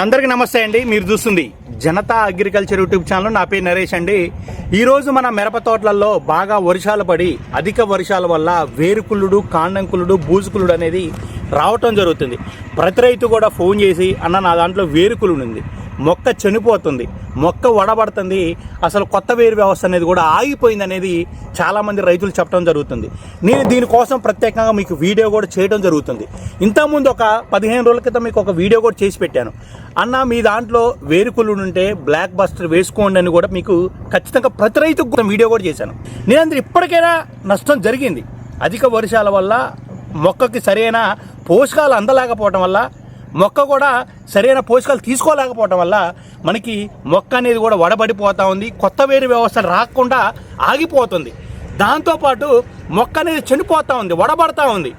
అందరికీ నమస్తే అండి. మీరు చూస్తుంది జనతా అగ్రికల్చర్ యూట్యూబ్ ఛానల్. నా పేరు నరేష్ అండి. ఈరోజు మన మిరప తోటలలో బాగా వర్షాలు పడి అధిక వర్షాల వల్ల వేరుకుళ్ళుడు కాండంకులుడు బూజుకులుడు అనేది రావటం జరుగుతుంది. ప్రతి రైతు కూడా ఫోన్ చేసి అన్న నా దాంట్లో వేరుకులుడు ఉంది. మొక్క చనిపోతుంది మొక్క వడబడుతుంది అసలు కొత్త వేరు వ్యవస్థ అనేది కూడా ఆగిపోయింది అనేది చాలామంది రైతులు చెప్పడం జరుగుతుంది. నేను దీనికోసం ప్రత్యేకంగా మీకు వీడియో కూడా చేయడం జరుగుతుంది. ఇంతకుముందు ఒక పదిహేను రోజుల క్రితం మీకు ఒక వీడియో కూడా చేసి పెట్టాను. అన్న మీ దాంట్లో వేరుకులు ఉంటే బ్లాక్ బస్టర్ వేసుకోండి అని కూడా మీకు ఖచ్చితంగా ప్రతి రైతుకు కూడా వీడియో కూడా చేశాను. నేను అందరూ ఇప్పటికైనా నష్టం జరిగింది. అధిక వర్షాల వల్ల మొక్కకి సరైన పోషకాలు అందలేకపోవడం వల్ల మొక్క కూడా సరైన పోషకాలు తీసుకోలేకపోవడం వల్ల మనకి మొక్క అనేది కూడా వడబడిపోతూ ఉంది. కొత్త వేరు వ్యవస్థ రాకుండా ఆగిపోతుంది. దాంతోపాటు మొక్క అనేది చనిపోతూ ఉంది వడబడతా ఉంది.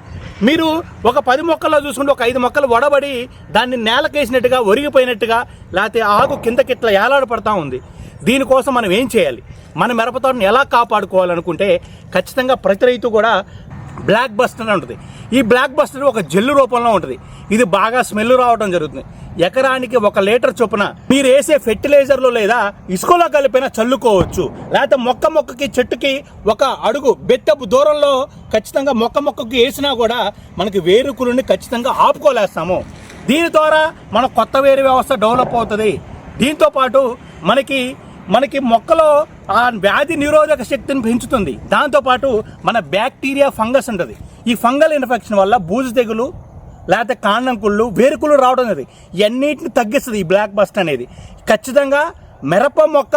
మీరు ఒక పది మొక్కల్లో చూసుకుంటే ఒక ఐదు మొక్కలు వడబడి దాన్ని నేలకేసినట్టుగా ఒరిగిపోయినట్టుగా లేకపోతే ఆకు కిందకిట్లా ఏలాడపడతా ఉంది. దీనికోసం మనం ఏం చేయాలి? మన మిరపతోటని ఎలా కాపాడుకోవాలనుకుంటే ఖచ్చితంగా ప్రతి రైతు కూడా బ్లాక్ బస్టర్ అని ఉంటుంది. ఈ బ్లాక్ బస్టర్ ఒక జెల్లు రూపంలో ఉంటుంది. ఇది బాగా స్మెల్ రావడం జరుగుతుంది. ఎకరానికి ఒక లీటర్ చొప్పున మీరు వేసే ఫెర్టిలైజర్లో లేదా ఇసుకలో కలిపిన చల్లుకోవచ్చు. లేకపోతే మొక్క మొక్కకి చెట్టుకి ఒక అడుగు బెత్తపు దూరంలో ఖచ్చితంగా మొక్క మొక్కకి వేసినా కూడా మనకి వేరుకులని ఖచ్చితంగా ఆపుకోలేస్తాము. దీని ద్వారా మన కొత్త వేరు వ్యవస్థ డెవలప్ అవుతుంది. దీంతోపాటు మనకి మనకి మొక్కలో ఆ వ్యాధి నిరోధక శక్తిని పెంచుతుంది. దాంతోపాటు మన బ్యాక్టీరియా ఫంగస్ ఉంటుంది. ఈ ఫంగల్ ఇన్ఫెక్షన్ వల్ల బూజు తెగులు లేకపోతే కాండంకుళ్ళు వేరుకులు రావడం అనేది ఇవన్నిటిని తగ్గిస్తుంది ఈ బ్లాక్ బస్ట్ అనేది. ఖచ్చితంగా మిరప మొక్క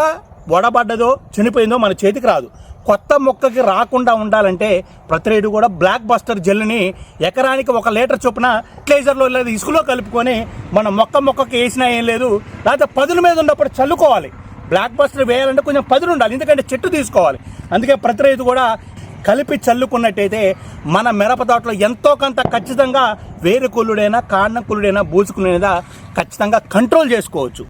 వడబడ్డదో చనిపోయిందో మన చేతికి రాదు. కొత్త మొక్కకి రాకుండా ఉండాలంటే ప్రతి రైతు కూడా బ్లాక్ బస్టర్ జెల్ని ఎకరానికి ఒక లీటర్ చొప్పున క్లేజర్లో లేదా ఇసుకలో కలుపుకొని మన మొక్క మొక్కకి వేసినా ఏం లేదు. లేకపోతే పదుల మీద ఉన్నప్పుడు చల్లుకోవాలి. బ్లాక్ బస్టర్ వేయాలంటే కొంచెం పదులు ఉండాలి. ఎందుకంటే చెట్టు తీసుకోవాలి. అందుకే ప్రతి రైతు కూడా కలిపి చల్లుకున్నట్టయితే మన మిరప తోటలో ఎంతో కొంత ఖచ్చితంగా వేరు కుళ్ళుడైనా కాండం కుళ్ళుడైనా బూజుకునేదా ఖచ్చితంగా కంట్రోల్ చేసుకోవచ్చు.